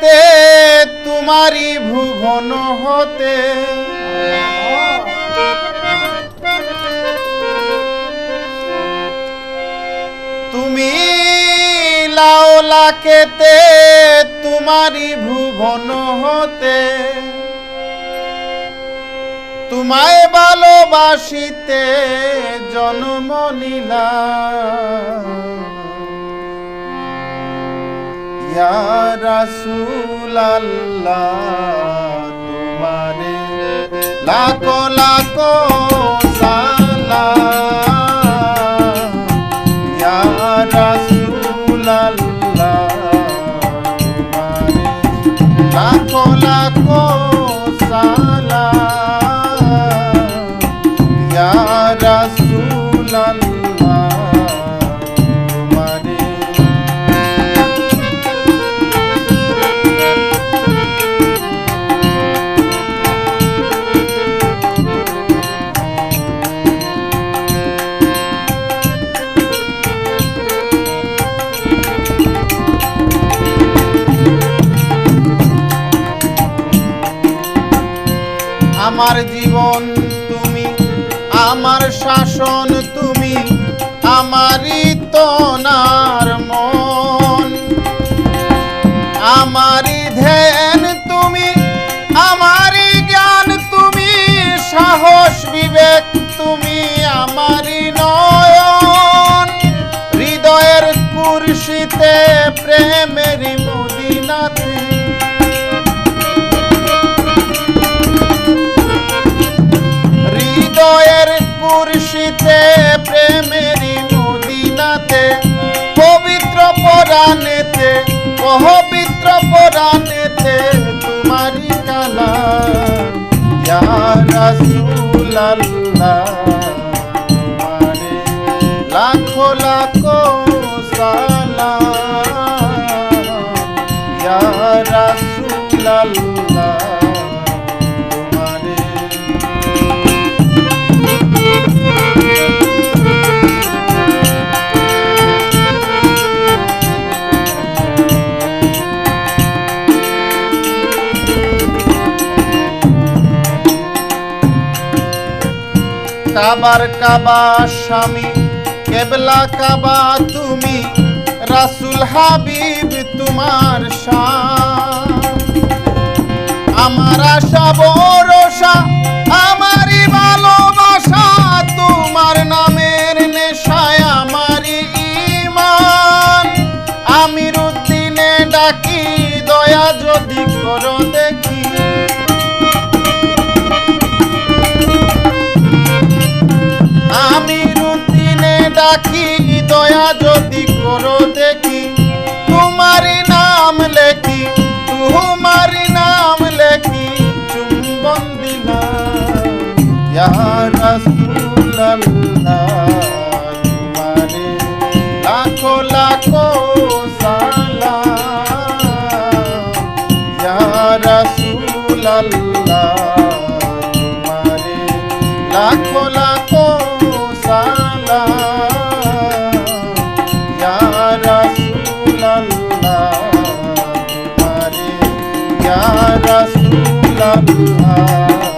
তে তোমারি ভুবন হতে। তুমি লাওলাকেতে তোমারি ভুবন হতে। তোমায় ভালোবাসিতে জন্ম নিলাম। ইয়া রাসূল আল্লাহ তোমারে লাখো লাখো সালাম। ইয়া রাসূল আল্লাহ তোমারে লাখো আমার জীবন তুমি, আমার শাসন তুমি, আমারই তনার মন। আমারই ধ্যান তুমি, আমারই জ্ঞান তুমি, সাহস, বিবেক কুর্শিতে প্রেমেরই মদিনাতে পবিত্র পরাণেতে পবিত্র পরাণেতে তোমারই কালা। রাসূল তোমারে লাখো লাখো ইয়া রাসূল কাবার কাবা স্বামী, কেবলা কাবা তুমি, রাসুল হাবিব তোমার আমার আশা আমারই ভালোবাসা, তোমার নামের নেশায় আমারই ইমান আমির উদ্দিনে ডাকি, দয়া যদি করো দেখি দয়া যদি করো দেখি, তোমার নাম লেখি, তোমার নাম লেখি, চুম্বন দিলাম তোমারে লাখো লাখো রাসূলুল্লাহ লাখো লাখো লালুহা